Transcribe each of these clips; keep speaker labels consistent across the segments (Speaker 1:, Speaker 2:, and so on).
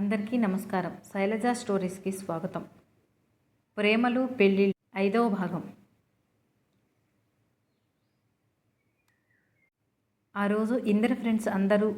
Speaker 1: అందరికీ నమస్కారం. శైలజ స్టోరీస్కి స్వాగతం. ప్రేమలు పెళ్ళి ఐదవ భాగం. ఆ రోజు ఇందిర ఫ్రెండ్స్ అందరూ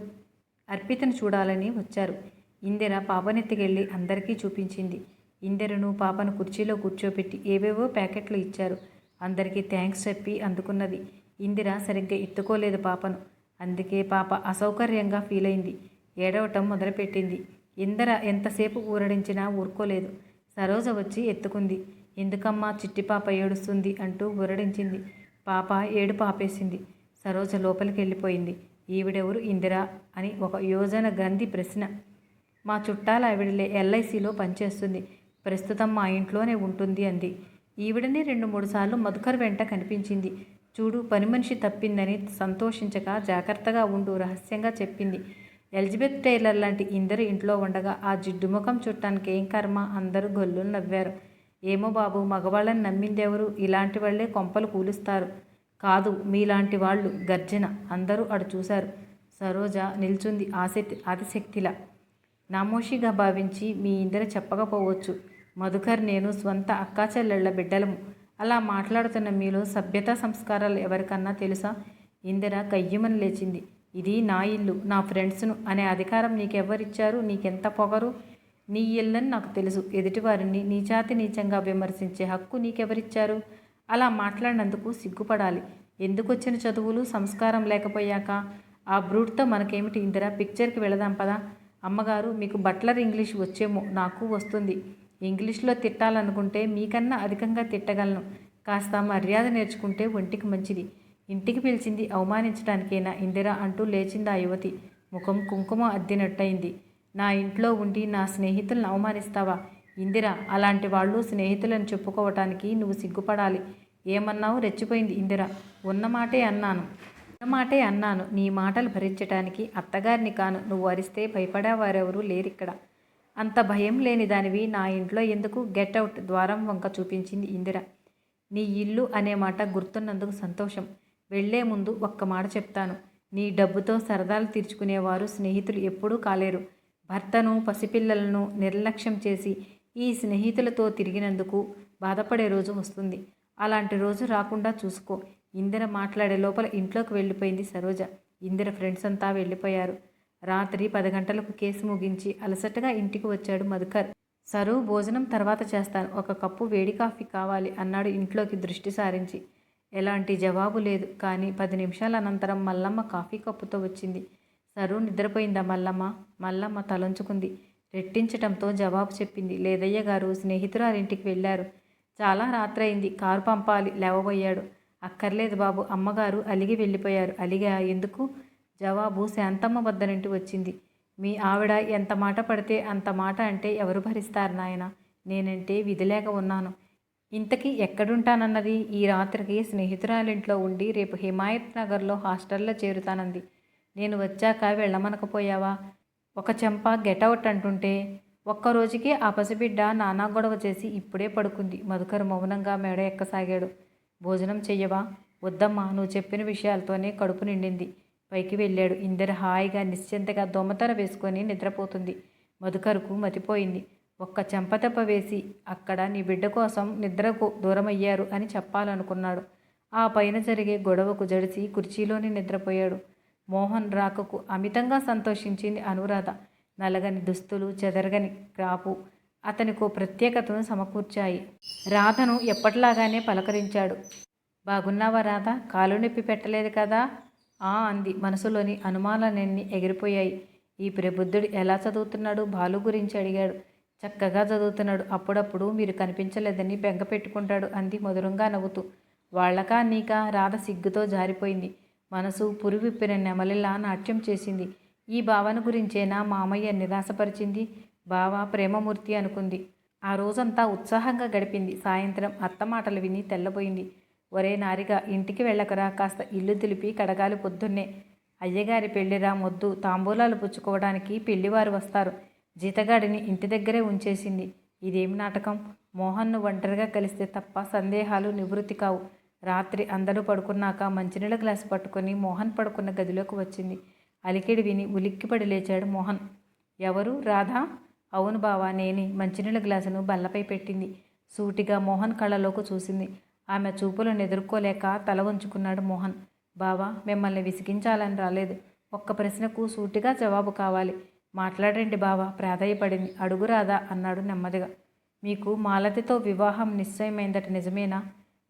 Speaker 1: అర్పితను చూడాలని వచ్చారు. ఇందిర పాపనెత్తికెళ్ళి అందరికీ చూపించింది. ఇందిరను పాపను కుర్చీలో కూర్చోపెట్టి ఏవేవో ప్యాకెట్లు ఇచ్చారు. అందరికీ థ్యాంక్స్ చెప్పి అందుకున్నది. ఇందిర సరిగ్గా ఎత్తుకోలేదు పాపను. అందుకే పాప అసౌకర్యంగా ఫీల్ అయింది ఏడవటం మొదలుపెట్టింది. ఇందర ఎంతసేపు ఊరడించినా ఊరుకోలేదు. సరోజ వచ్చి ఎత్తుకుంది. ఎందుకమ్మా చిట్టి పాప ఏడుస్తుంది అంటూ ఊరడించింది. పాప ఏడు పాపేసింది సరోజ లోపలికి వెళ్ళిపోయింది. ఈవిడెవరు? ఇందిరా అని ఒక యోజన గంధి ప్రశ్న. మా చుట్టాల ఆవిడలే ఎల్ఐసిలో పనిచేస్తుంది. ప్రస్తుతం మా ఇంట్లోనే ఉంటుంది అంది. ఈవిడని రెండు మూడు సార్లు మధుకర్ వెంట కనిపించింది. చూడు పని మనిషి తప్పిందని సంతోషించక జాగ్రత్తగా ఉండు రహస్యంగా చెప్పింది. ఎలిజబెత్ టైలర్ లాంటి ఇందరు ఇంట్లో ఉండగా ఆ జిడ్డు ముఖం చుట్టానికి ఏం కర్మ? అందరూ గొల్లు నవ్వారు. ఏమో బాబు మగవాళ్ళని నమ్మిందెవరు? ఇలాంటి వాళ్ళే కొంపలు కూలుస్తారు. కాదు మీలాంటి వాళ్ళు గర్జన. అందరూ అడు చూశారు. సరోజ నిల్చుంది ఆసక్తి ఆదిశక్తిలా నామోషిగా భావించి మీ ఇందర చెప్పకపోవచ్చు. మధుకర్ నేను స్వంత అక్కాచెల్లెళ్ళ బిడ్డలము. అలా మాట్లాడుతున్న మీలో సభ్యతా సంస్కారాలు ఎవరికన్నా తెలుసా? ఇందిర కయ్యమని లేచింది. ఇది నా ఇల్లు నా ఫ్రెండ్స్ను అనే అధికారం నీకెవ్వరిచ్చారు? నీకెంత పొగరు? నీ ఇల్లని నాకు తెలుసు. ఎదుటివారిని నీచాతి నీచంగా విమర్శించే హక్కు నీకెవరిచ్చారు? అలా మాట్లాడినందుకు సిగ్గుపడాలి. ఎందుకొచ్చిన చదువులు సంస్కారం లేకపోయాక? ఆ బ్రూట్తో మనకేమిటి ఇందిరా? పిక్చర్కి వెళదాం పదా. అమ్మగారు మీకు బట్లర్ ఇంగ్లీష్ వచ్చేమో నాకు వస్తుంది. ఇంగ్లీష్లో తిట్టాలనుకుంటే మీకన్నా అధికంగా తిట్టగలను. కాస్త మర్యాద నేర్చుకుంటే ఒంటికి మంచిది. ఇంటికి పిలిచింది. అవమానించడానికేనా ఇందిరా అంటూ లేచింది ఆ యువతి. ముఖం కుంకుమ అద్దినట్టయింది. నా ఇంట్లో ఉండి నా స్నేహితులను అవమానిస్తావా? ఇందిరా అలాంటి వాళ్ళు స్నేహితులను చెప్పుకోవటానికి నువ్వు సిగ్గుపడాలి. ఏమన్నావు? రెచ్చిపోయింది ఇందిర. ఉన్న మాటే అన్నాను. ఉన్న మాటే అన్నాను. నీ మాటలు భరించటానికి అత్తగారిని కాను. నువ్వు అరిస్తే భయపడేవారెవరూ లేరిక్కడ. అంత భయం లేని దానివి నా ఇంట్లో ఎందుకు? గెట్ అవుట్ ద్వారం వంక చూపించింది ఇందిర. నీ ఇల్లు అనే మాట గుర్తున్నందుకు సంతోషం. వెళ్ళే ముందు ఒక్క మాట చెప్తాను. నీ డబ్బుతో సరదాలు తీర్చుకునేవారు స్నేహితులు ఎప్పుడూ కాలేరు. భర్తను పసిపిల్లలను నిర్లక్ష్యం చేసి ఈ స్నేహితులతో తిరిగినందుకు బాధపడే రోజు వస్తుంది. అలాంటి రోజు రాకుండా చూసుకో. ఇందిర మాట్లాడే లోపల ఇంట్లోకి వెళ్ళిపోయింది సరోజ. ఇందిర ఫ్రెండ్స్ అంతా వెళ్ళిపోయారు. రాత్రి పది గంటలకు కేసు ముగించి అలసటగా ఇంటికి వచ్చాడు మధుకర్. సరు భోజనం తర్వాత చేస్తాను. ఒక కప్పు వేడి కాఫీ కావాలి అన్నాడు ఇంట్లోకి దృష్టి సారించి. ఎలాంటి జవాబు లేదు. కానీ పది నిమిషాల అనంతరం మల్లమ్మ కాఫీ కప్పుతో వచ్చింది. సరు నిద్రపోయిందా మల్లమ్మ? మల్లమ్మ తలంచుకుంది. రెట్టించటంతో జవాబు చెప్పింది. లేదయ్య గారు స్నేహితురాలింటికి వెళ్ళారు. చాలా రాత్రయింది. కారు పంపాలి. లేవబోయాడు. అక్కర్లేదు బాబు. అమ్మగారు అలిగి వెళ్ళిపోయారు. అలిగా ఎందుకు? జవాబు శాంతమ్మ వద్ద నుండి వచ్చింది. మీ ఆవిడ ఎంత మాట పడితే అంత మాట అంటే ఎవరు భరిస్తారు నాయన? నేనంటే విధిలేక ఉన్నాను. ఇంతకీ ఎక్కడుంటానన్నది? ఈ రాత్రికి స్నేహితురాలింట్లో ఉండి రేపు హిమాయత్ నగర్లో హాస్టల్లో చేరుతానంది. నేను వచ్చాక వెళ్ళమనకపోయావా? ఒక చెంప గెటౌట్ అంటుంటే ఒక్కరోజుకి ఆ పసిబిడ్డ నానా గొడవ చేసి ఇప్పుడే పడుకుంది. మధుకర్ మౌనంగా మేడ ఎక్కసాగాడు. భోజనం చెయ్యవా? వద్దమ్మా నువ్వు చెప్పిన విషయాలతోనే కడుపు నిండింది. పైకి వెళ్ళాడు. ఇందరు హాయిగా నిశ్చింతగా దొమతర వేసుకొని నిద్రపోతుంది. మధుకరుకు మతిపోయింది. ఒక్క చెంపతెప్ప వేసి అక్కడ నీ బిడ్డ కోసం నిద్రకు దూరమయ్యారు అని చెప్పాలనుకున్నాడు. ఆ పైన జరిగే గొడవకు జడిసి కుర్చీలోనే నిద్రపోయాడు. మోహన్ రాకకు అమితంగా సంతోషించింది అనురాధ. నలగని దుస్తులు చెదరగని క్రాపు అతనికో ప్రత్యేకతను సమకూర్చాయి. రాధను ఎప్పటిలాగానే పలకరించాడు. బాగున్నావా రాధ? కాలు నొప్పి పెట్టలేదు కదా? ఆ అంది. మనసులోని అనుమానాలన్నీ ఎగిరిపోయాయి. ఈ ప్రబుద్ధుడు ఎలా చదువుతున్నాడు? బాలు గురించి అడిగాడు. చక్కగా చదువుతున్నాడు. అప్పుడప్పుడు మీరు కనిపించలేదని బెంగ పెట్టుకుంటాడు అంది మధురంగా నవ్వుతూ. వాళ్ళకా నీకా? రాధ సిగ్గుతో జారిపోయింది. మనసు పురివిప్పిన నెమలిలా నాట్యం చేసింది. ఈ భావన గురించేనా మామయ్య నిరాశపరిచింది. బావ ప్రేమమూర్తి అనుకుంది. ఆ రోజంతా ఉత్సాహంగా గడిపింది. సాయంత్రం అత్త మాటలు విని తెల్లబోయింది. ఒరే నారిగా ఇంటికి వెళ్ళకరా? కాస్త ఇల్లు దులిపి కడగాలి పొద్దున్నే. అయ్యగారి పెళ్ళిరా మొద్దు. తాంబూలాలు పుచ్చుకోవడానికి పెళ్ళివారు వస్తారు. జీతగాడిని ఇంటి దగ్గరే ఉంచేసింది. ఇదేమి నాటకం? మోహన్ను ఒంటరిగా కలిస్తే తప్ప సందేహాలు నివృత్తి కావు. రాత్రి అందరూ పడుకున్నాక మంచినీళ్ళ గ్లాసు పట్టుకొని మోహన్ పడుకున్న గదిలోకి వచ్చింది. అలికిడి విని ఉలిక్కిపడి లేచాడు మోహన్. ఎవరు? రాధా? అవును బావా నేనే. మంచినీళ్ళ గ్లాసును బల్లపై పెట్టింది. సూటిగా మోహన్ కళ్ళలోకి చూసింది. ఆమె చూపులను ఎదుర్కోలేక తల వంచుకున్నాడు మోహన్. బావా మిమ్మల్ని విసిగించాలని రాలేదు. ఒక్క ప్రశ్నకు సూటిగా జవాబు కావాలి. మాట్లాడండి బావా ప్రాధాయపడింది. అడుగురాదా అన్నాడు నెమ్మదిగా. మీకు మాలతితో వివాహం నిశ్చయమైందట నిజమేనా?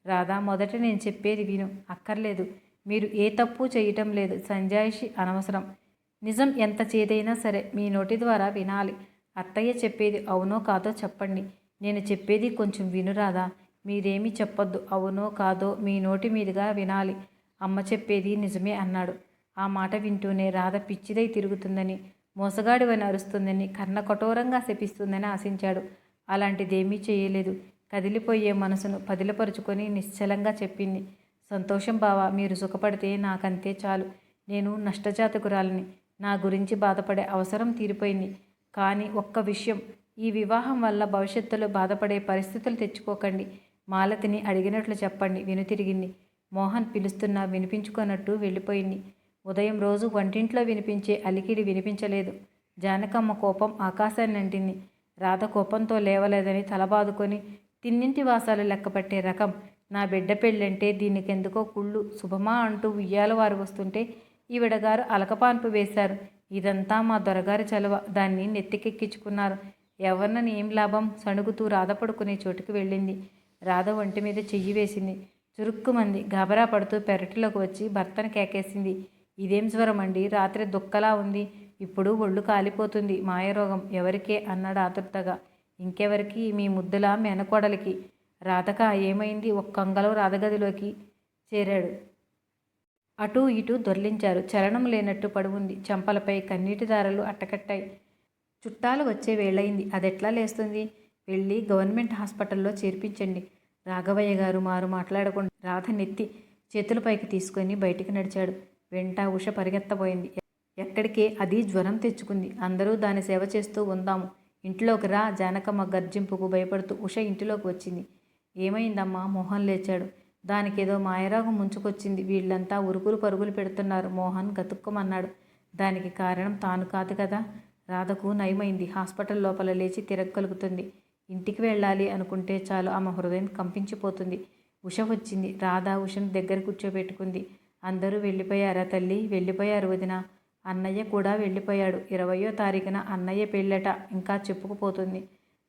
Speaker 1: రాధా మొదట నేను చెప్పేది విను. అక్కర్లేదు. మీరు ఏ తప్పు చేయటం లేదు. సంజాయిషి అనవసరం. నిజం ఎంత చేదైనా సరే మీ నోటి ద్వారా వినాలి. అత్తయ్య చెప్పేది అవునో కాదో చెప్పండి. నేను చెప్పేది కొంచెం వినురాదా మీరేమీ చెప్పొద్దు. అవునో కాదో మీ నోటి మీదుగా వినాలి. అమ్మ చెప్పేది నిజమే అన్నాడు. ఆ మాట వింటూనే రాధ పిచ్చిదై తిరుగుతుందని మోసగాడివని అరుస్తుందని కర్ణ కఠోరంగా శపిస్తుందని ఆశించాడు. అలాంటిదేమీ చేయలేదు. కదిలిపోయే మనసును పదిలపరుచుకొని నిశ్చలంగా చెప్పింది. సంతోషం బావా మీరు సుఖపడితే నాకంతే చాలు. నేను నష్టజాతకురాలని. నా గురించి బాధపడే అవసరం తీరిపోయింది. కానీ ఒక్క విషయం ఈ వివాహం వల్ల భవిష్యత్తులో బాధపడే పరిస్థితులు తెచ్చుకోకండి. మాలతిని అడిగినట్లు చెప్పండి. వెనుతిరిగింది. మోహన్ పిలుస్తున్నా వినిపించుకున్నట్టు వెళ్ళిపోయింది. ఉదయం రోజు వంటింట్లో వినిపించే అలికిడి వినిపించలేదు. జానకమ్మ కోపం ఆకాశాన్ని అంటింది. రాధ కోపంతో లేవలేదని తలబాదుకొని తిన్నింటి వాసాలు లెక్కపట్టే రకం. నా బిడ్డ పెళ్ళంటే దీనికెందుకో కుళ్ళు శుభమా అంటూ ఉయ్యాల వారు వస్తుంటే ఈవిడగారు అలకపాన్పు వేశారు. ఇదంతా మా దొరగారి చలవ. దాన్ని నెత్తికెక్కించుకున్నారు. ఎవరినని ఏం లాభం? సణుగుతూ రాధ పడుకునే చోటుకు వెళ్ళింది. రాధ ఒంటి మీద చెయ్యి వేసింది. చురుక్కుమంది గాబరా పడుతూ పెరటిలోకి వచ్చి భర్తను కేకేసింది. ఇదేం జ్వరం అండి? రాత్రి దుక్కలా ఉంది. ఇప్పుడు ఒళ్ళు కాలిపోతుంది. మాయరోగం ఎవరికే? అన్నాడు ఆతుర్తగా ఇంకెవరికి? మీ ముద్దుల మెనకోడలికి. రాధక ఏమైంది? ఒక్కంగలో రాధగదిలోకి చేరాడు. అటూ ఇటూ దొర్లించారు. చలనం లేనట్టు పడుంది చెంపలపై కన్నీటి దారలు అట్టకట్టాయి. చుట్టాలు వచ్చే వేళయింది అదెట్లా లేస్తుంది? వెళ్ళి గవర్నమెంట్ హాస్పిటల్లో చేర్పించండి. రాఘవయ్య గారు మారు మాట్లాడకుండా రాధ నెత్తి చేతులపైకి తీసుకొని బయటికి నడిచాడు. వెంట ఉష పరిగెత్తబోయింది. ఎక్కడికే? అది జ్వరం తెచ్చుకుంది. అందరూ దాని సేవ చేస్తూ ఉందాము. ఇంట్లోకి రా. జానకమ్మ గర్జింపుకు భయపడుతూ ఉష ఇంటిలోకి వచ్చింది. ఏమైందమ్మా? మోహన్ లేచాడు. దానికేదో మాయరాగం ముంచుకొచ్చింది. వీళ్ళంతా ఉరుకులు పరుగులు పెడుతున్నారు. మోహన్ గతుక్కమన్నాడు. దానికి కారణం తాను కాదు కదా? రాధకు నయమైంది. హాస్పిటల్ లోపల లేచి తిరగలుగుతుంది ఇంటికి వెళ్ళాలి అనుకుంటే చాలు. ఆమె హృదయం కంపించిపోతుంది. ఉష వచ్చింది. రాధ ఉషను దగ్గర కూర్చోబెట్టుకుంది. అందరూ వెళ్ళిపోయారా తల్లి? వెళ్ళిపోయారు వదిన. అన్నయ్య కూడా వెళ్ళిపోయాడు. ఇరవయో తారీఖున అన్నయ్య పెళ్ళట. ఇంకా చెప్పుకుపోతుంది.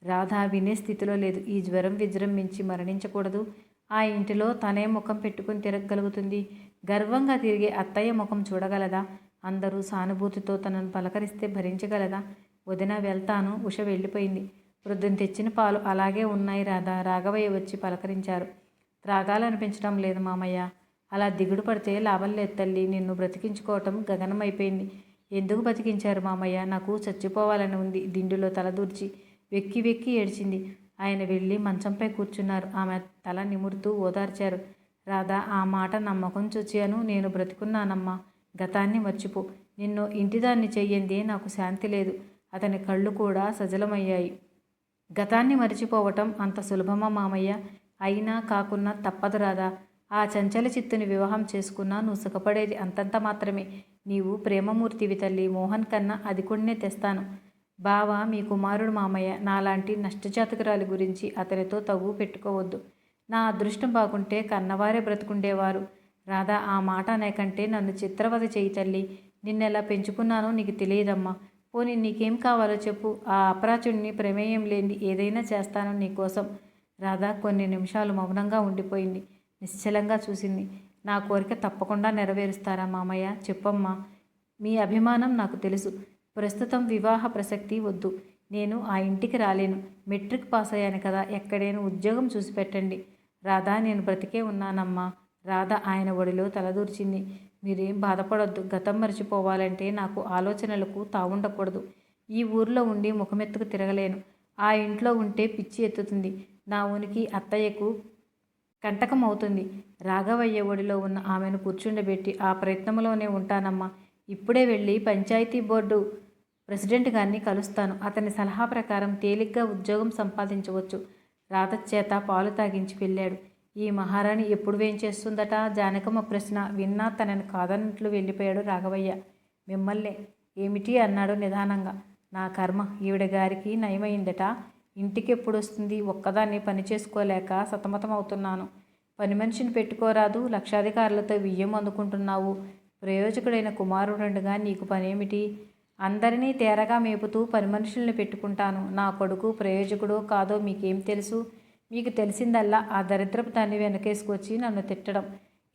Speaker 1: రాధ వినే స్థితిలో లేదు. ఈ జ్వరం విజృంభించి మరణించకూడదు. ఆ ఇంటిలో తనే ముఖం పెట్టుకుని తిరగగలుగుతుంది. గర్వంగా తిరిగే అత్తయ్య ముఖం చూడగలదా? అందరూ సానుభూతితో తనను పలకరిస్తే భరించగలదా? వదిన వెళ్తాను. ఉష వెళ్ళిపోయింది. వృద్ధుని తెచ్చిన పాలు అలాగే ఉన్నాయి రాధా. రాఘవయ్య వచ్చి పలకరించారు. త్రాగాలనిపించడం లేదు మామయ్య. అలా దిగుడు పడితే లాభం లేదు తల్లి నిన్ను బ్రతికించుకోవటం గగనమైపోయింది. ఎందుకు బతికించారు మామయ్య? నాకు చచ్చిపోవాలని ఉంది. దిండులో తలదూర్చి వెక్కి వెక్కి ఏడ్చింది. ఆయన వెళ్ళి మంచంపై కూర్చున్నారు. ఆమె తల నిమురుతూ ఓదార్చారు. రాధా ఆ మాట నమ్మకం చూచాను నేను బ్రతికున్నానమ్మా. గతాన్ని మర్చిపో. నిన్ను ఇంటిదాన్ని చెయ్యంది నాకు శాంతి లేదు. అతని కళ్ళు కూడా సజలమయ్యాయి. గతాన్ని మరిచిపోవటం అంత సులభమా మామయ్య? అయినా కాకున్నా తప్పదు రాదా ఆ చంచల చిత్తుని వివాహం చేసుకున్నా నువ్వు సుఖపడేది అంతంత మాత్రమే. నీవు ప్రేమమూర్తివి తల్లి. మోహన్ కన్నా అది కొన్నే తెస్తాను. బావ మీ కుమారుడు మామయ్య నాలాంటి నష్టజాతకురాలి గురించి అతనితో తవ్వు పెట్టుకోవద్దు. నా అదృష్టం బాగుంటే కన్నవారే బ్రతుకుండేవారు. రాధా ఆ మాట అనేకంటే నన్ను చిత్రవధ చేయి తల్లి. నిన్నెలా పెంచుకున్నానో నీకు తెలియదమ్మా. పోనీ నీకేం కావాలో చెప్పు. ఆ అపరాచుడిని ప్రమేయం లేని ఏదైనా చేస్తాను నీకోసం రాధా కొన్ని నిమిషాలు మౌనంగా ఉండిపోయింది. నిశ్చలంగా చూసింది. నా కోరిక తప్పకుండా నెరవేరుస్తారా మామయ్య? చెప్పమ్మా. మీ అభిమానం నాకు తెలుసు. ప్రస్తుతం వివాహ ప్రసక్తి వద్దు. నేను ఆ ఇంటికి రాలేను. మెట్రిక్ పాస్ అయ్యాను కదా. ఎక్కడైనా ఉద్యోగం చూసి పెట్టండి. రాధా నేను బ్రతికే ఉన్నానమ్మా. రాధ ఆయన ఒడిలో తలదూర్చింది. మీరేం బాధపడొద్దు. గతం మర్చిపోవాలంటే నాకు ఆలోచనలకు తావుండకూడదు. ఈ ఊర్లో ఉండి ముఖమెత్తుకు తిరగలేను. ఆ ఇంట్లో ఉంటే పిచ్చి ఎత్తుతుంది. నా ఉనికి అత్తయ్యకు కంటకం అవుతుంది. రాఘవయ్య ఒడిలో ఉన్న ఆమెను కూర్చుండబెట్టి ఆ ప్రయత్నంలోనే ఉంటానమ్మా. ఇప్పుడే వెళ్ళి పంచాయతీ బోర్డు ప్రెసిడెంట్ గారిని కలుస్తాను. అతని సలహా ప్రకారం తేలిగ్గా ఉద్యోగం సంపాదించవచ్చు. రాత చేత పాలు తాగించి వెళ్ళాడు. ఈ మహారాణి ఎప్పుడు వేం చేస్తుందట? జానకమ్మ ప్రశ్న విన్నా తనని కాదన్నట్లు వెళ్ళిపోయాడు రాఘవయ్య. మిమ్మల్నే. ఏమిటి? అన్నాడు నిదానంగా. నా కర్మ. ఈవిడ గారికి నయమైందట. ఇంటికి ఎప్పుడు వస్తుంది ఒక్కదాన్ని పని చేసుకోలేక సతమతమవుతున్నాను. పని మనిషిని పెట్టుకోరాదు. లక్షాధికారులతో వియ్యం అందుకుంటున్నావు. ప్రయోజకుడైన కుమారుడుగా నీకు పనేమిటి? అందరినీ తేరగా మేపుతూ పని మనుషుల్ని పెట్టుకుంటాను. నా కొడుకు ప్రయోజకుడో కాదో మీకేం తెలుసు? మీకు తెలిసిందల్లా ఆ దరిద్రపు దాన్ని వెనకేసుకొచ్చి నన్ను తిట్టడం.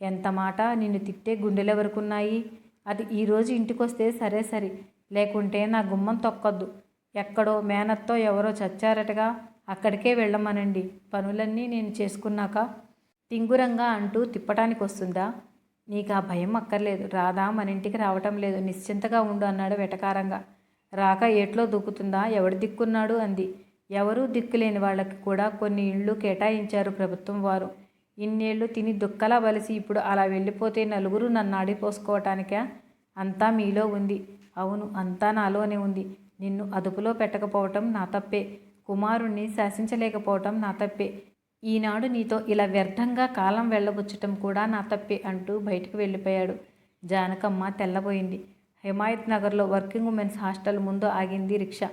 Speaker 1: ఎంత మాట నిన్ను తిట్టే ఉన్నాయి అది ఈరోజు ఇంటికొస్తే సరే సరి. లేకుంటే నా గుమ్మం తొక్కొద్దు. ఎక్కడో మేనత్తో ఎవరో చచ్చారటగా. అక్కడికే వెళ్ళమనండి. పనులన్నీ నేను చేసుకున్నాక తింగురంగా అంటూ తిప్పటానికి వస్తుందా నీకు ఆ భయం అక్కర్లేదు. రాధా మన ఇంటికి రావటం లేదు. నిశ్చింతగా ఉండు అన్నాడు వెటకారంగా. రాక ఏట్లో దూకుతుందా? ఎవడు దిక్కున్నాడు? అంది. ఎవరూ దిక్కులేని వాళ్ళకి కూడా కొన్ని ఇళ్ళు కేటాయించారు ప్రభుత్వం వారు. ఇన్నేళ్ళు తిని దుక్కలా బలిసి ఇప్పుడు అలా వెళ్ళిపోతే నలుగురు నన్ను ఆడిపోసుకోవటానికా? అంతా మీలో ఉంది. అవును అంతా నాలోనే ఉంది. నిన్ను అదుపులో పెట్టకపోవటం నా తప్పే. కుమారుణ్ణి శాసించలేకపోవటం నా తప్పే. ఈనాడు నీతో ఇలా వ్యర్థంగా కాలం వెళ్ళబుచ్చటం కూడా నా తప్పే అంటూ బయటకు వెళ్ళిపోయాడు. జానకమ్మ తెల్లబోయింది. హిమాయత్ నగర్లో వర్కింగ్ ఉమెన్స్ హాస్టల్ ముందు ఆగింది రిక్షా.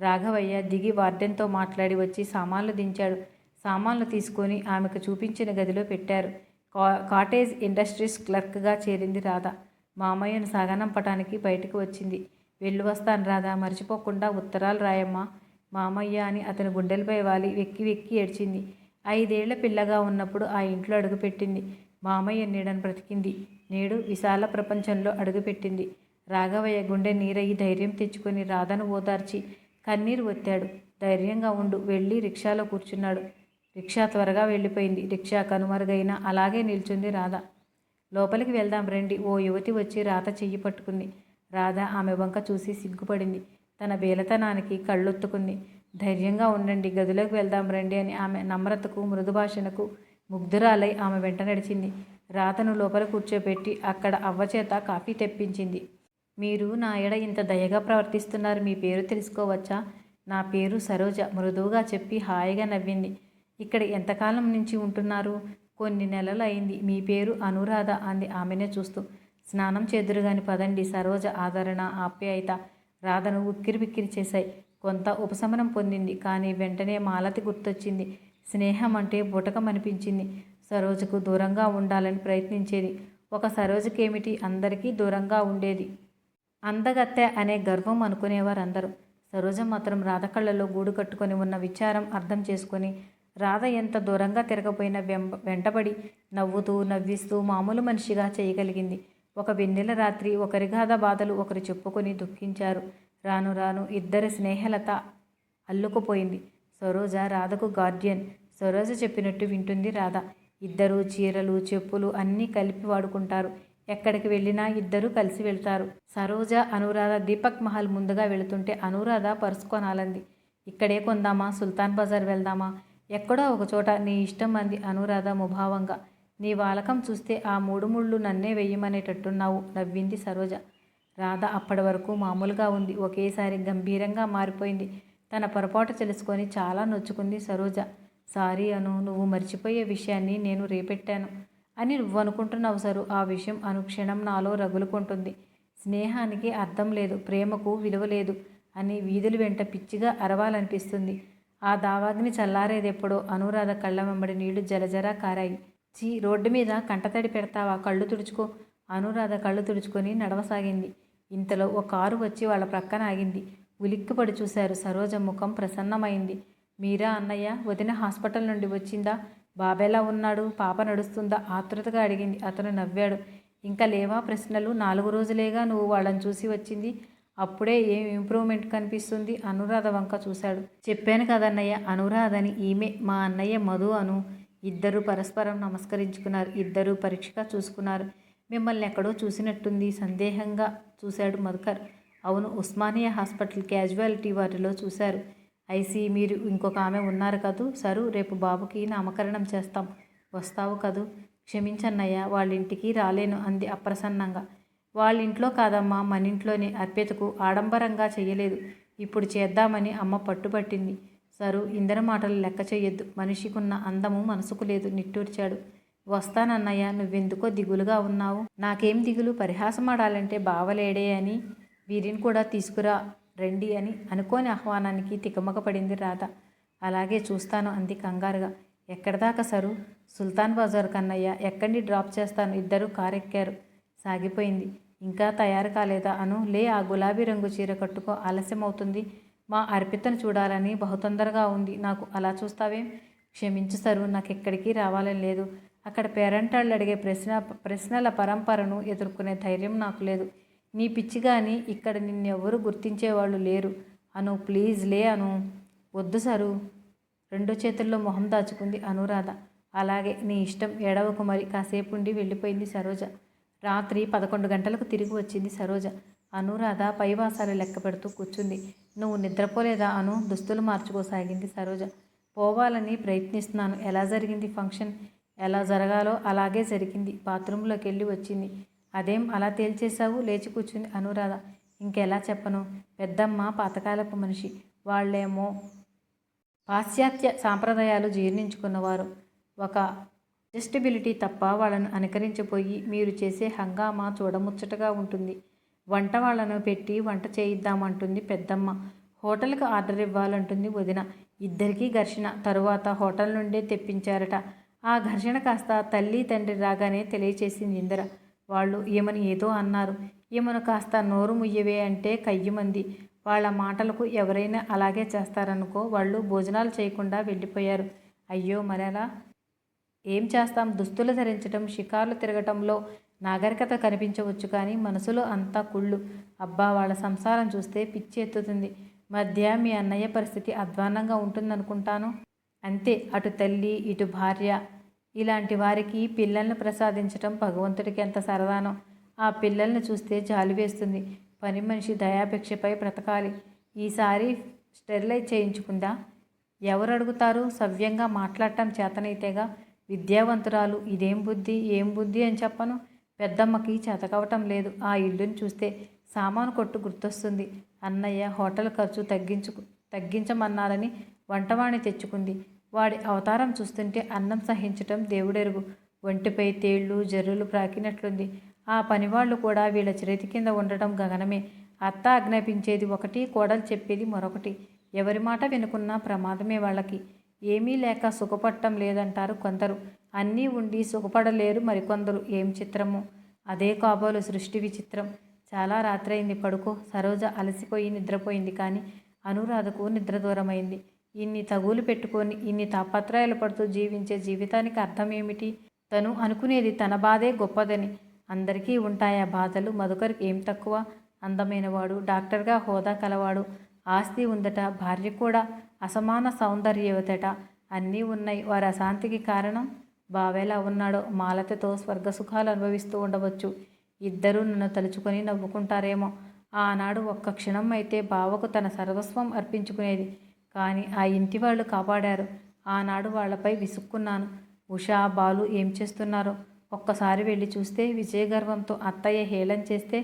Speaker 1: రాఘవయ్య దిగి వార్డెన్తో మాట్లాడి వచ్చి సామాన్లు దించాడు. సామాన్లు తీసుకొని ఆమెకు చూపించిన గదిలో పెట్టారు. కా- కాటేజ్ ఇండస్ట్రీస్ క్లర్క్గా చేరింది రాధ. మామయ్యను సాగనంపటానికి బయటకు వచ్చింది. వెళ్ళి వస్తాను రాధా మర్చిపోకుండా ఉత్తరాలు రాయమ్మా. మామయ్య అని అతని గుండెలపై వాలి వెక్కి వెక్కి ఏడ్చింది. ఐదేళ్ళ పిల్లగా ఉన్నప్పుడు ఆ ఇంట్లో అడుగుపెట్టింది. మామయ్య నీడని బ్రతికింది. నేడు విశాల ప్రపంచంలో అడుగుపెట్టింది. రాఘవయ్య గుండె నీరయ్యి ధైర్యం తెచ్చుకొని రాధను ఓదార్చి కన్నీరు ఒత్తాడు ధైర్యంగా ఉండు. వెళ్ళి రిక్షాలో కూర్చున్నాడు. రిక్షా త్వరగా వెళ్ళిపోయింది. రిక్షా కనుమరుగైనా అలాగే నిల్చుంది రాధ. లోపలికి వెళ్దాం రండి. ఓ యువతి వచ్చి రాధ చెయ్యి పట్టుకుంది. రాధ ఆమె వంక చూసి సిగ్గుపడింది. తన బేలతనానికి కళ్ళొత్తుకుంది. ధైర్యంగా ఉండండి గదిలోకి వెళ్దాం రండి అని ఆమె నమ్రతకు మృదు భాషణకు ముగ్ధురాలై ఆమె వెంట నడిచింది. రాతను లోపల కూర్చోబెట్టి అక్కడ అవ్వచేత కాఫీ తెప్పించింది. మీరు నా ఎడ ఇంత దయగా ప్రవర్తిస్తున్నారు? మీ పేరు తెలుసుకోవచ్చా? నా పేరు సరోజ మృదువుగా చెప్పి హాయిగా నవ్వింది. ఇక్కడ ఎంతకాలం నుంచి ఉంటున్నారు? కొన్ని నెలలు అయింది మీ పేరు అనురాధ అంది ఆమెనే చూస్తూ. స్నానం చేదురుగాని పదండి. సరోజ ఆదరణ ఆప్యాయత రాధను ఉక్కిరి బిక్కిరి చేశాయి. కొంత ఉపశమనం పొందింది. కానీ వెంటనే మాలతి గుర్తొచ్చింది. స్నేహం అంటే బుటకం అనిపించింది సరోజకు దూరంగా ఉండాలని ప్రయత్నించేది. ఒక సరోజకేమిటి? అందరికీ దూరంగా ఉండేది. అందగత్తె అనే గర్వం అనుకునేవారు అందరూ సరోజ మాత్రం రాధ కళ్ళలో గూడు కట్టుకొని ఉన్న విచారం అర్థం చేసుకొని రాధ ఎంత దూరంగా తిరగపోయిన వెంబ వెంటబడి నవ్వుతూ నవ్విస్తూ మామూలు మనిషిగా చేయగలిగింది. ఒక వెన్నెల రాత్రి ఒకరి గాథ బాధలు ఒకరు చెప్పుకొని దుఃఖించారు. రాను రాను ఇద్దరి స్నేహలత అల్లుకుపోయింది. సరోజ రాధకు గార్డియన్. సరోజ చెప్పినట్టు వింటుంది రాధ. ఇద్దరు చీరలు చెప్పులు అన్నీ కలిపి వాడుకుంటారు. ఎక్కడికి వెళ్ళినా ఇద్దరూ కలిసి వెళ్తారు. సరోజ అనురాధ దీపక్ మహల్ ముందుగా వెళుతుంటే అనురాధ పర్సు కొనాలంది ఇక్కడే కొందామా? సుల్తాన్ బజార్ వెళ్దామా? ఎక్కడో ఒకచోట నీ ఇష్టం అంది అనురాధ ముభావంగా. నీ వాలకం చూస్తే ఆ మూడు ముళ్ళు నన్నే వెయ్యమనేటట్టున్నావు నవ్వింది సరోజ. రాధ అప్పటి వరకు మామూలుగా ఉంది ఒకేసారి గంభీరంగా మారిపోయింది. తన పొరపాటు తెలుసుకొని చాలా నొచ్చుకుంది సరోజ. సారీ అను నువ్వు మర్చిపోయే విషయాన్ని నేను రేపెట్టాను అని నువ్వు అనుకుంటున్నావు సరు. ఆ విషయం అనుక్షణం నాలో రగులుకుంటుంది. స్నేహానికి అర్థం లేదు ప్రేమకు విలువ లేదు అని వీధుల వెంట పిచ్చిగా అరవాలనిపిస్తుంది. ఆ దావాగ్ని చల్లారేదెప్పుడో అనురాధ కళ్ళ వెంబడి నీళ్ళు జలజరా కారాయి. చీ రోడ్డు మీద కంటతడి పెడతావా? కళ్ళు తుడుచుకో. అనురాధ కళ్ళు తుడుచుకొని నడవసాగింది. ఇంతలో ఓ కారు వచ్చి వాళ్ళ ప్రక్కన ఆగింది. ఉలిక్కిపడి చూశారు. సరోజ ముఖం ప్రసన్నమైంది. మీరా అన్నయ్య వదిన హాస్పిటల్ నుండి వచ్చిందా? బాబెలా ఉన్నాడు? పాప నడుస్తుందా? ఆతృతగా అడిగింది. అతను నవ్వాడు. ఇంకా లేవా ప్రశ్నలు? నాలుగు రోజులేగా నువ్వు వాళ్ళని చూసి వచ్చింది. అప్పుడే ఏం ఇంప్రూవ్మెంట్ కనిపిస్తుంది? అనురాధ వంక చూశాడు. చెప్పాను కదన్నయ్య అనురాధని ఈమె మా అన్నయ్య మధు అను. ఇద్దరు పరస్పరం నమస్కరించుకున్నారు ఇద్దరు పరీక్షగా చూసుకున్నారు. మిమ్మల్ని ఎక్కడో చూసినట్టుంది సందేహంగా చూశాడు మధుకర్. అవును ఉస్మానియా హాస్పిటల్ క్యాజువాలిటీ వారిలో చూశారు. ఐసీ మీరు ఇంకొక ఆమె ఉన్నారు కదూ? సరు రేపు బాబుకి నామకరణం చేస్తాం. వస్తావు కదూ? క్షమించన్నయ్య వాళ్ళ ఇంటికి రాలేను అంది అప్రసన్నంగా. వాళ్ళ ఇంట్లో కాదమ్మా మన ఇంట్లోనే అర్పితకు ఆడంబరంగా చేయలేదు ఇప్పుడు చేద్దామని అమ్మ పట్టుబట్టింది. సరు ఇందరి మాటలు లెక్క చేయొద్దు మనిషికున్న అందము మనసుకు లేదు. నిట్టూర్చాడు. వస్తానన్నయ్య నువ్వెందుకో దిగులుగా ఉన్నావు. నాకేం దిగులు? పరిహాసమాడాలంటే బావలేడే అని వీరిని కూడా తీసుకురా రండి అని అనుకోని ఆహ్వానానికి తికమక పడింది రాధ. అలాగే చూస్తాను అంది కంగారుగా. ఎక్కడిదాకా సరు? సుల్తాన్ బజార్ కన్నయ్య ఎక్కడిని డ్రాప్ చేస్తాను? ఇద్దరు కారెక్కారు. సాగిపోయింది. ఇంకా తయారు కాలేదా అను? లే ఆ గులాబీ రంగు చీర కట్టుకో ఆలస్యం అవుతుంది మా అర్పితను చూడాలని బహుతొందరగా ఉంది. నాకు అలా చూస్తావేం? క్షమించు సరు నాకు ఎక్కడికి రావాలని లేదు. అక్కడ పేరెంటాళ్ళు అడిగే ప్రశ్న ప్రశ్నల పరంపరను ఎదుర్కొనే ధైర్యం నాకు లేదు. నీ పిచ్చి కానీ ఇక్కడ నిన్నెవ్వరూ గుర్తించేవాళ్ళు లేరు. అను ప్లీజ్ లే అను. వద్దు సరు. రెండు చేతుల్లో మొహం దాచుకుంది అనురాధ. అలాగే నీ ఇష్టం ఏడవకు మరి. కాసేపు ఉండి వెళ్ళిపోయింది సరోజ. రాత్రి పదకొండు గంటలకు తిరిగి వచ్చింది సరోజ. అనురాధ పైవాసాలు లెక్క పెడుతూ కూర్చుంది. నువ్వు నిద్రపోలేదా అను దుస్తులు మార్చుకోసాగింది సరోజ. పోవాలని ప్రయత్నిస్తున్నాను. ఎలా జరిగింది ఫంక్షన్? ఎలా జరగాలో అలాగే జరిగింది. బాత్రూంలోకి వెళ్ళి వచ్చింది. అదేం అలా తేల్చేశావు? లేచి కూర్చుంది అనురాధ. ఇంకెలా చెప్పను? పెద్దమ్మ పాతకాలపు మనిషి. వాళ్ళేమో పాశ్చాత్య సాంప్రదాయాలు జీర్ణించుకున్నవారు. ఒక అడ్జస్టబిలిటీ తప్ప వాళ్ళను అనుకరించిపోయి మీరు చేసే హంగామా చూడముచ్చటగా ఉంటుంది. వంట వాళ్ళను పెట్టి వంట చేయిద్దామంటుంది పెద్దమ్మ. హోటల్కి ఆర్డర్ ఇవ్వాలంటుంది వదిన. ఇద్దరికీ ఘర్షణ. తరువాత హోటల్ నుండే తెప్పించారట. ఆ ఘర్షణ కాస్త తల్లి తండ్రి రాగానే తెలియచేసింది ఇందిర. వాళ్ళు ఈమెను ఏదో అన్నారు. ఈమెను కాస్త నోరు ముయ్యవే అంటే కయ్యమంది. వాళ్ళ మాటలకు ఎవరైనా అలాగే చేస్తారనుకో వాళ్ళు భోజనాలు చేయకుండా వెళ్ళిపోయారు. అయ్యో మరెలా. ఏం చేస్తాం? దుస్తులు ధరించటం షికార్లు తిరగటంలో నాగరికత కనిపించవచ్చు కానీ మనసులో అంతా కుళ్ళు. అబ్బా వాళ్ళ సంసారం చూస్తే పిచ్చి ఎత్తుతుంది. మధ్య మీ అన్నయ్య పరిస్థితి అధ్వాన్నంగా ఉంటుందనుకుంటాను. అంతే అటు తల్లి ఇటు భార్య. ఇలాంటి వారికి పిల్లల్ని ప్రసాదించటం భగవంతుడికి ఎంత సరదానో. ఆ పిల్లల్ని చూస్తే జాలి వేస్తుంది. పని మనిషి దయాపేక్షపై బ్రతకాలి. ఈసారి స్టెరిలైజ్ చేయించుకుందా? ఎవరు అడుగుతారు సవ్యంగా మాట్లాడటం చేతనైతేగా. విద్యావంతురాలు ఇదేం బుద్ధి? ఏం బుద్ధి? అని చెప్పను. పెద్దమ్మకి చేతకవటం లేదు. ఆ ఇల్లుని చూస్తే సామాను కొట్టు గుర్తొస్తుంది. అన్నయ్య హోటల్ ఖర్చు తగ్గించు తగ్గించమన్నారని వంటవాణి తెచ్చుకుంది. వాడి అవతారం చూస్తుంటే అన్నం సహించటం దేవుడెరుగు. ఒంటిపై తేళ్ళు జర్రులు ప్రాకినట్లుంది. ఆ పనివాళ్ళు కూడా వీళ్ళ చేతి కింద ఉండటం గగనమే. అత్త ఆజ్ఞాపించేది ఒకటి కోడలు చెప్పేది మరొకటి. ఎవరి మాట వినుకున్నా ప్రమాదమే వాళ్ళకి. ఏమీ లేక సుఖపడటం లేదంటారు కొందరు. అన్నీ ఉండి సుఖపడలేరు మరికొందరు ఏం చిత్రము? అదే కాబోలు సృష్టి విచిత్రం. చాలా రాత్రైంది పడుకో. సరోజ అలసిపోయి నిద్రపోయింది కానీ అనురాధకు నిద్ర దూరమైంది. ఇన్ని తగులు పెట్టుకొని ఇన్ని తాపత్రయాలు పడుతూ జీవించే జీవితానికి అర్థం ఏమిటి? తను అనుకునేది తన బాధే గొప్పదని. అందరికీ ఉంటాయా బాధలు? మధుకర్కి ఏం తక్కువ? అందమైనవాడు డాక్టర్గా హోదా కలవాడు. ఆస్తి ఉందట భార్య కూడా అసమాన సౌందర్యవతట. అన్నీ ఉన్నాయి. వారి అశాంతికి కారణం? బావేలా ఉన్నాడో మాలతతో స్వర్గసుఖాలు అనుభవిస్తూ ఉండవచ్చు. ఇద్దరూ నన్ను తలుచుకొని నవ్వుకుంటారేమో. ఆనాడు ఒక్క క్షణం అయితే బావకు తన సర్వస్వం అర్పించుకునేది. కానీ ఆ ఇంటి వాళ్ళు కాపాడారు. ఆనాడు వాళ్ళపై విసుక్కున్నాను. ఉషా బాలు ఏం చేస్తున్నారో ఒక్కసారి వెళ్ళి చూస్తే విజయగర్వంతో అత్తయ్య హేళన చేస్తే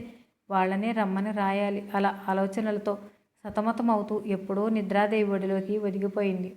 Speaker 1: వాళ్ళనే రమ్మని రాయాలి. అలా ఆలోచనలతో సతమతమవుతూ ఎప్పుడో నిద్రాదేవి ఒడిలోకి ఒదిగిపోయింది.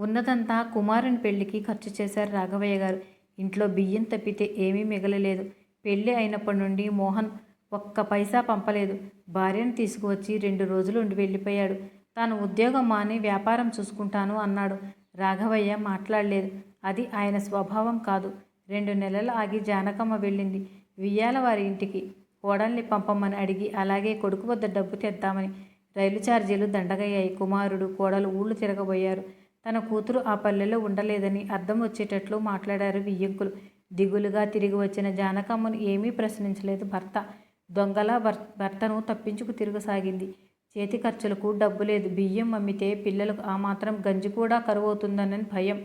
Speaker 1: ఉన్నదంతా కుమారుని పెళ్ళికి ఖర్చు చేశారు రాఘవయ్య గారు. ఇంట్లో బియ్యం తప్పితే ఏమీ మిగలలేదు. పెళ్ళి అయినప్పటి నుండి మోహన్ ఒక్క పైసా పంపలేదు. భార్యను తీసుకువచ్చి రెండు రోజులు ఉండి వెళ్ళిపోయాడు. తాను ఉద్యోగం మాని వ్యాపారం చూసుకుంటాను అన్నాడు. రాఘవయ్య మాట్లాడలేదు. అది ఆయన స్వభావం కాదు. రెండు నెలలు ఆగి జానకమ్మ వెళ్ళింది. వియ్యాల వారి ఇంటికి కోడల్ని పంపమని అడిగి అలాగే కొడుకు వద్ద డబ్బు తెద్దామని రైలు ఛార్జీలు దండగయ్యాయి. కుమారుడు కోడలు ఊళ్ళు తిరగబోయారు. తన కూతురు ఆ పల్లెలో ఉండలేదని అర్థం వచ్చేటట్లు మాట్లాడారు వియ్యంకులు. దిగులుగా తిరిగి వచ్చిన జానకమ్మను ఏమీ ప్రశ్నించలేదు భర్త. దొంగలా భర్తను తప్పించుకు తిరగసాగింది. చేతి ఖర్చులకు డబ్బు లేదు. బియ్యం అమ్మితే పిల్లలకు ఆ మాత్రం గంజి కూడా కరువవుతుందనని భయం.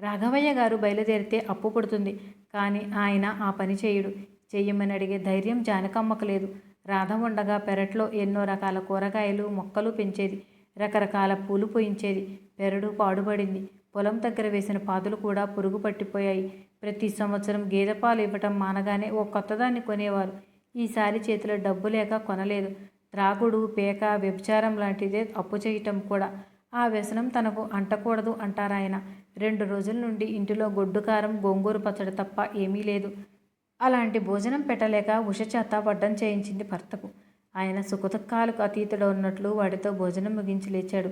Speaker 1: రాఘవయ్య గారు బయలుదేరితే అప్పు పుడుతుంది. కానీ ఆయన ఆ పని చేయుడు. చెయ్యమని అడిగే ధైర్యం జానకమ్మకు లేదు. రాధ ఉండగా పెరట్లో ఎన్నో రకాల కూరగాయలు మొక్కలు పెంచేది. రకరకాల పూలు పోయించేది. పెరడు పాడుపడింది పొలం దగ్గర వేసిన పాదులు కూడా పురుగు పట్టిపోయాయి ప్రతి సంవత్సరం గేదె పాలు ఇవ్వటం మానగానే ఓ కొత్తదాన్ని కొనేవారు. ఈసారి చేతిలో డబ్బు లేక కొనలేదు. త్రాగుడు పేక వ్యభిచారం లాంటిదే అప్పు చేయటం కూడా. ఆ వ్యసనం తనకు అంటకూడదు అంటారాయన రెండు రోజుల నుండి ఇంటిలో గొడ్డు కారం గోంగూర పచ్చడి తప్ప ఏమీ లేదు. అలాంటి భోజనం పెట్టలేక ఉష చేత వడ్డం చేయించింది భర్తకు. ఆయన సుఖదుఖాలకు అతీతుడు ఉన్నట్లు వాడితో భోజనం ముగించి లేచాడు.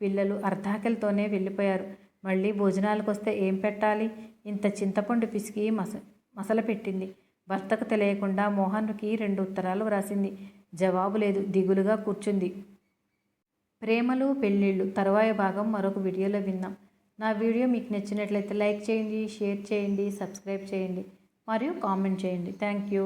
Speaker 1: పిల్లలు అర్ధాకలితోనే వెళ్ళిపోయారు. మళ్ళీ భోజనాలకు వస్తే ఏం పెట్టాలి? ఇంత చింతపండు పిసికి మస మసల పెట్టింది. భర్తకు తెలియకుండా మోహన్కి రెండు ఉత్తరాలు వ్రాసింది. జవాబు లేదు. దిగులుగా కూర్చుంది. ప్రేమలు పెళ్ళిళ్ళు. తరువాయి భాగం మరొక వీడియోలో విన్నాం నా వీడియో మీకు నచ్చినట్లయితే లైక్ చేయండి షేర్ చేయండి సబ్స్క్రైబ్ చేయండి. మరియు కామెంట్ చేయండి. Thank you.